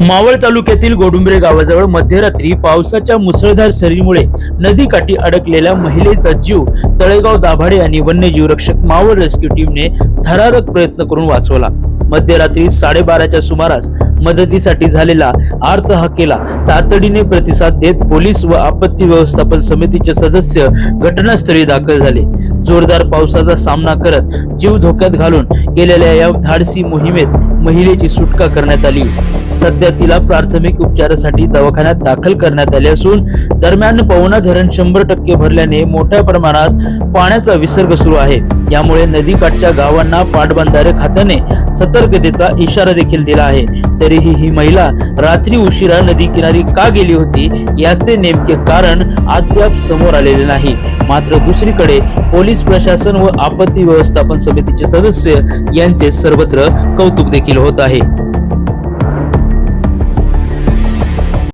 मावळ तालुक्यातील गोडुंबरे गावाजवळ मध्यरात्री पावसाच्या मुसळधार सरीमुळे नदीकाठी अडकलेल्या महिलेचा जीव तळेगाव दाभाडे आणि वन्यजीव रक्षक मावळ रेस्क्यू टीमने थरारक प्रयत्न करून वाचवला. मध्यरात्री साडेबाराच्या सुमारास मदतीसाठी झालेला आर्त हाकेला तातडीने प्रतिसाद देत पोलीस व आपत्ती व्यवस्थापन समितीचे सदस्य घटनास्थळी दाखल झाले. जोरदार पावसाचा सामना करत जीव धोक्यात घालून गेलेल्या या धाडसी मोहिमेत महिलेची सुटका करण्यात आली. सध्या तिला प्राथमिक उपचारासाठी दवाखान्यात दाखल करण्यात आले असून दरम्यान पवना धरण शंभर टक्के भरल्याने मोठ्या प्रमाणात पाण्याचा विसर्ग सुरू आहे. यामुळे नदीकाठच्या गावांना पाटबंधारे खात्याने सतर्कतेचा इशारा देखील दिला आहे. तरीही ही महिला रात्री उशिरा नदी किनारी का गेली होती याचे नेमके कारण अद्याप समोर आलेले नाही. मात्र दुसरीकडे पोलीस पोलीस प्रशासन व आपत्ती व्यवस्थापन समितीचे सदस्य यांचे सर्वत्र कौतुक देखील होत आहे.